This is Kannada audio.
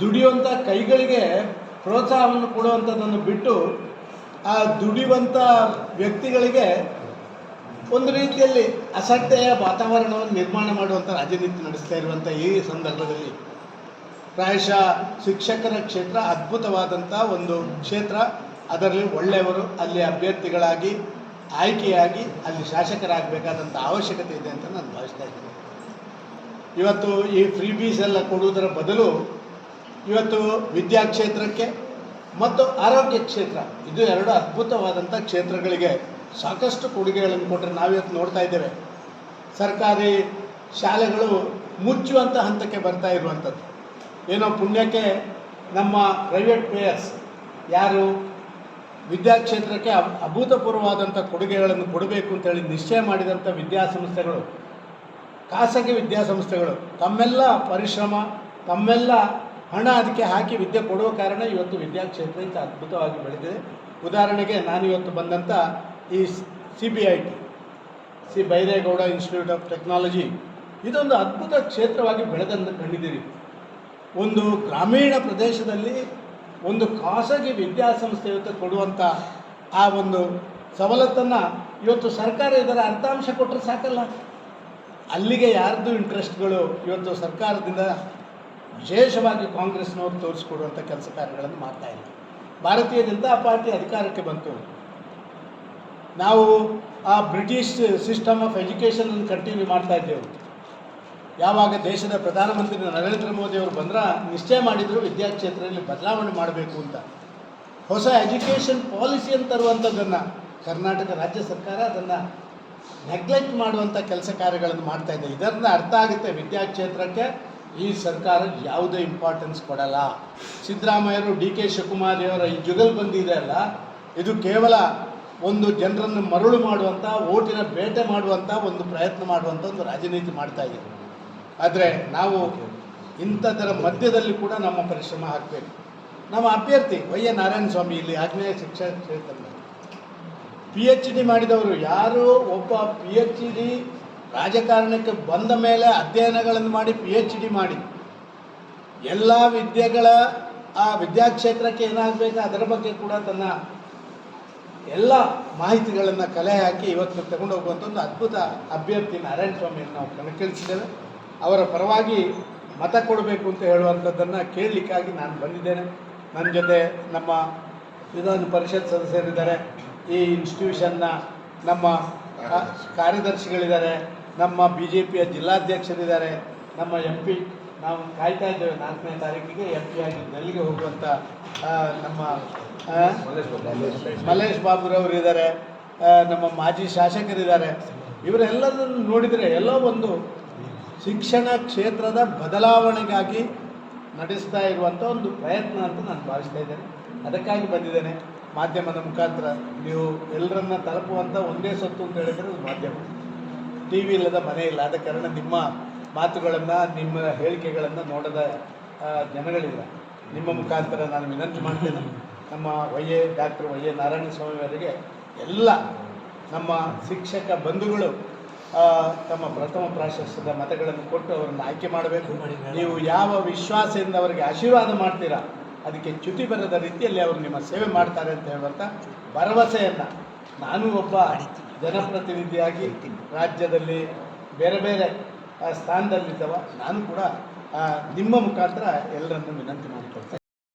ದುಡಿಯುವಂಥ ಕೈಗಳಿಗೆ ಪ್ರೋತ್ಸಾಹವನ್ನು ಕೊಡುವಂಥದ್ದನ್ನು ಬಿಟ್ಟು ಆ ದುಡಿಯುವಂಥ ವ್ಯಕ್ತಿಗಳಿಗೆ ಒಂದು ರೀತಿಯಲ್ಲಿ ಅಸಡ್ಡೆಯ ವಾತಾವರಣವನ್ನು ನಿರ್ಮಾಣ ಮಾಡುವಂಥ ರಾಜನೀತಿ ನಡೆಸ್ತಾ ಇರುವಂಥ ಈ ಸಂದರ್ಭದಲ್ಲಿ ಪ್ರಾಯಶಃ ಶಿಕ್ಷಕರ ಕ್ಷೇತ್ರ ಅದ್ಭುತವಾದಂಥ ಒಂದು ಕ್ಷೇತ್ರ. ಅದರಲ್ಲಿ ಒಳ್ಳೆಯವರು, ಅಲ್ಲಿ ಅಭ್ಯರ್ಥಿಗಳಾಗಿ, ಆಯ್ಕೆಯಾಗಿ, ಅಲ್ಲಿ ಶಾಸಕರಾಗಬೇಕಾದಂಥ ಅವಶ್ಯಕತೆ ಇದೆ ಅಂತ ನಾನು ಭಾವಿಸ್ತಾ ಇದ್ದೀನಿ. ಇವತ್ತು ಈ ಫ್ರೀ ಬೀಸ್ ಎಲ್ಲ ಕೊಡುವುದರ ಬದಲು ಇವತ್ತು ವಿದ್ಯಾ ಕ್ಷೇತ್ರಕ್ಕೆ ಮತ್ತು ಆರೋಗ್ಯ ಕ್ಷೇತ್ರ, ಇದು ಎರಡು ಅದ್ಭುತವಾದಂಥ ಕ್ಷೇತ್ರಗಳಿಗೆ ಸಾಕಷ್ಟು ಕೊಡುಗೆಗಳನ್ನು ಕೊಟ್ಟರೆ ನಾವಿವತ್ತು ನೋಡ್ತಾ ಇದ್ದೇವೆ. ಸರ್ಕಾರಿ ಶಾಲೆಗಳು ಮುಚ್ಚುವಂಥ ಹಂತಕ್ಕೆ ಬರ್ತಾ ಇರುವಂಥದ್ದು ಏನೋ ಪುಣ್ಯಕ್ಕೆ ನಮ್ಮ ಪ್ರೈವೇಟ್ ಪ್ಲೇಯರ್ಸ್ ಯಾರು ವಿದ್ಯಾಕ್ಷೇತ್ರಕ್ಕೆ ಕ್ಷೇತ್ರಕ್ಕೆ ಅಭೂತಪೂರ್ವವಾದಂಥ ಕೊಡುಗೆಗಳನ್ನು ಕೊಡಬೇಕು ಅಂತೇಳಿ ನಿಶ್ಚಯ ಮಾಡಿದಂಥ ವಿದ್ಯಾಸಂಸ್ಥೆಗಳು, ಖಾಸಗಿ ವಿದ್ಯಾಸಂಸ್ಥೆಗಳು, ತಮ್ಮೆಲ್ಲ ಪರಿಶ್ರಮ, ತಮ್ಮೆಲ್ಲ ಹಣ ಅದಕ್ಕೆ ಹಾಕಿ ವಿದ್ಯೆ ಕೊಡುವ ಕಾರಣ ಇವತ್ತು ವಿದ್ಯಾಕ್ಷೇತ್ರ ಇಂಥ ಅದ್ಭುತವಾಗಿ ಬೆಳೆದಿದೆ ಉದಾಹರಣೆಗೆ ನಾನು ಇವತ್ತು ಬಂದಂಥ ಈ C B I T, C Byregowda institute of technology ಇದೊಂದು ಅದ್ಭುತ ಕ್ಷೇತ್ರವಾಗಿ ಬೆಳೆದಂತ ಕಂಡಿದ್ದೀರಿ. ಒಂದು ಗ್ರಾಮೀಣ ಪ್ರದೇಶದಲ್ಲಿ ಒಂದು ಖಾಸಗಿ ವಿದ್ಯಾಸಂಸ್ಥೆ ಇವತ್ತು ಕೊಡುವಂಥ ಆ ಒಂದು ಸವಲತ್ತನ್ನು ಇವತ್ತು ಸರ್ಕಾರ ಇದರ ಅರ್ಥಾಂಶ ಕೊಟ್ಟರೆ ಸಾಕಲ್ಲ. ಅಲ್ಲಿಗೆ ಯಾರ್ದು ಇಂಟ್ರೆಸ್ಟ್ಗಳು ಇವತ್ತು ಸರ್ಕಾರದಿಂದ ವಿಶೇಷವಾಗಿ ಕಾಂಗ್ರೆಸ್ನವರು ತೋರಿಸ್ಕೊಡುವಂಥ ಕೆಲಸ ಕಾರ್ಯಗಳನ್ನು ಮಾಡ್ತಾ ಇಲ್ಲ ಭಾರತೀಯ ಜನತಾ ಪಾರ್ಟಿ ಅಧಿಕಾರಕ್ಕೆ ಬಂತು. ನಾವು ಆ ಬ್ರಿಟಿಷ್ ಸಿಸ್ಟಮ್ ಆಫ್ ಎಜುಕೇಷನನ್ನು ಕಂಟಿನ್ಯೂ ಮಾಡ್ತಾ ಇದ್ದೆವು. ಯಾವಾಗ ದೇಶದ ಪ್ರಧಾನಮಂತ್ರಿ ನರೇಂದ್ರ ಮೋದಿ ಅವರು ಬಂದ್ರ ನಿಶ್ಚಯ ಮಾಡಿದರು ವಿದ್ಯಾಕ್ಷೇತ್ರದಲ್ಲಿ ಬದಲಾವಣೆ ಮಾಡಬೇಕು ಅಂತ. ಹೊಸ ಎಜುಕೇಷನ್ ಪಾಲಿಸಿಯನ್ನು ತರುವಂಥದ್ದನ್ನು ಕರ್ನಾಟಕ ರಾಜ್ಯ ಸರ್ಕಾರ ಅದನ್ನು ನೆಗ್ಲೆಕ್ಟ್ ಮಾಡುವಂಥ ಕೆಲಸ ಕಾರ್ಯಗಳನ್ನು ಮಾಡ್ತಾ ಇದೆ. ಇದರಿಂದ ಅರ್ಥ ಆಗುತ್ತೆ ವಿದ್ಯಾಕ್ಷೇತ್ರಕ್ಕೆ ಈ ಸರ್ಕಾರಕ್ಕೆ ಯಾವುದೇ ಇಂಪಾರ್ಟೆನ್ಸ್ ಕೊಡಲ್ಲ. ಸಿದ್ದರಾಮಯ್ಯರು ಡಿ ಕೆ ಶಿವಕುಮಾರಿಯವರ ಈ ಜುಗಲ್ ಬಂದಿದೆ ಅಲ್ಲ, ಇದು ಕೇವಲ ಒಂದು ಜನರನ್ನು ಮರಳು ಮಾಡುವಂಥ ಓಟಿನ ಬೇಟೆ ಮಾಡುವಂಥ ಒಂದು ಪ್ರಯತ್ನ ಮಾಡುವಂಥ ಒಂದು ರಾಜನೀತಿ ಮಾಡ್ತಾ ಇದೆ ಆದರೆ ನಾವು ಇಂಥದರ ಮಧ್ಯದಲ್ಲಿ ಕೂಡ ನಮ್ಮ ಪರಿಶ್ರಮ ಹಾಕಬೇಕು. ನಮ್ಮ ಅಭ್ಯರ್ಥಿ ವೈ. ಎ. ನಾರಾಯಣ ಸ್ವಾಮಿ ಇಲ್ಲಿ ಆಗ್ನೇಯ ಶಿಕ್ಷಣ ಕ್ಷೇತ್ರದಲ್ಲಿ. ಪಿ ಎಚ್ ಡಿ ಮಾಡಿದವರು ಯಾರು? ಒಬ್ಬ ಪಿ ಎಚ್ ಡಿ ರಾಜಕಾರಣಕ್ಕೆ ಬಂದ ಮೇಲೆ ಅಧ್ಯಯನಗಳನ್ನು ಮಾಡಿ ಪಿ ಎಚ್ ಡಿ ಮಾಡಿ. ಎಲ್ಲ ವಿದ್ಯೆಗಳ, ಆ ವಿದ್ಯಾಕ್ಷೇತ್ರಕ್ಕೆ ಏನಾಗಬೇಕು ಅದರ ಬಗ್ಗೆ ಕೂಡ ತನ್ನ ಎಲ್ಲ ಮಾಹಿತಿಗಳನ್ನು ಕಲೆ ಹಾಕಿ ಇವತ್ತು ತಗೊಂಡು ಹೋಗುವಂಥ ಒಂದು ಅದ್ಭುತ ಅಭ್ಯರ್ಥಿ ನಾರಾಯಣ ಸ್ವಾಮಿಯನ್ನು ನಾವು ಕಣಕ್ಕಿಳಿಸಿದ್ದೇವೆ. ಅವರ ಪರವಾಗಿ ಮತ ಕೊಡಬೇಕು ಅಂತ ಹೇಳುವಂಥದ್ದನ್ನು ಕೇಳಲಿಕ್ಕಾಗಿ ನಾನು ಬಂದಿದ್ದೇನೆ. ನನ್ನ ಜೊತೆ ನಮ್ಮ ವಿಧಾನ ಪರಿಷತ್ ಸದಸ್ಯರಿದ್ದಾರೆ. ಈ ಇನ್ಸ್ಟಿಟ್ಯೂಷನ್ನ ನಮ್ಮ ಕಾರ್ಯದರ್ಶಿಗಳಿದ್ದಾರೆ. ನಮ್ಮ ಬಿ ಜೆ ಪಿಯ ಜಿಲ್ಲಾಧ್ಯಕ್ಷರಿದ್ದಾರೆ. ನಮ್ಮ ಎಂ ಪಿ ನಾವು ಕಾಯ್ತಾ ಇದ್ದೇವೆ ನಾಲ್ಕನೇ ತಾರೀಕಿಗೆ ಎಂ ಪಿ ಆಗಿ ಡೆಲ್ಲಿಗೆ ಹೋಗುವಂಥ ನಮ್ಮ ಮಲ್ಲೇಶ್ ಬಾಬುರವರು ಇದ್ದಾರೆ ನಮ್ಮ ಮಾಜಿ ಶಾಸಕರಿದ್ದಾರೆ. ಇವರೆಲ್ಲರನ್ನು ನೋಡಿದರೆ ಎಲ್ಲೋ ಒಂದು ಶಿಕ್ಷಣ ಕ್ಷೇತ್ರದ ಬದಲಾವಣೆಗಾಗಿ ನಡೆಸ್ತಾ ಇರುವಂಥ ಒಂದು ಪ್ರಯತ್ನ ಅಂತ ನಾನು ಭಾವಿಸ್ತಾ ಇದ್ದೇನೆ. ಅದಕ್ಕಾಗಿ ಬಂದಿದ್ದೇನೆ. ಮಾಧ್ಯಮದ ಮುಖಾಂತರ ನೀವು ಎಲ್ಲರನ್ನ ತಲುಪುವಂಥ ಒಂದೇ ಸತ್ತು ಅಂತ ಹೇಳಿದರೆ ಅದು ಮಾಧ್ಯಮ. ಟಿ ವಿ ಇಲ್ಲದ ಮನೆ ಇಲ್ಲ. ಆದ ಕಾರಣ ನಿಮ್ಮ ಮಾತುಗಳನ್ನು, ನಿಮ್ಮ ಹೇಳಿಕೆಗಳನ್ನು ನೋಡದ ಜನಗಳಿಲ್ಲ. ನಿಮ್ಮ ಮುಖಾಂತರ ನಾನು ವಿನಂತಿ ಮಾಡ್ತೇನೆ. ನಮ್ಮ Y A doctor Y A Narayana Swamy ಅವರಿಗೆ ಎಲ್ಲ ನಮ್ಮ ಶಿಕ್ಷಕ ಬಂಧುಗಳು ತಮ್ಮ ಪ್ರಥಮ ಪ್ರಾಶಸ್ತ್ಯದ ಮತಗಳನ್ನು ಕೊಟ್ಟು ಅವರನ್ನು ಆಯ್ಕೆ ಮಾಡಬೇಕು. ನೀವು ಯಾವ ವಿಶ್ವಾಸದಿಂದ ಅವರಿಗೆ ಆಶೀರ್ವಾದ ಮಾಡ್ತೀರಾ, ಅದಕ್ಕೆ ಚ್ಯುತಿ ಬರದ ರೀತಿಯಲ್ಲಿ ಅವರು ನಿಮ್ಮ ಸೇವೆ ಮಾಡ್ತಾರೆ ಅಂತ ಹೇಳುವಂಥ ಭರವಸೆಯನ್ನು ನಾನು ಒಬ್ಬ ಜನಪ್ರತಿನಿಧಿಯಾಗಿ ರಾಜ್ಯದಲ್ಲಿ ಬೇರೆ ಬೇರೆ ಸ್ಥಾನದಲ್ಲಿದ್ದವ ನಾನು ಕೂಡ ನಿಮ್ಮ ಮುಖಾಂತರ ಎಲ್ಲರನ್ನು ವಿನಂತಿ ಮಾಡಿಕೊಳ್ತೇನೆ.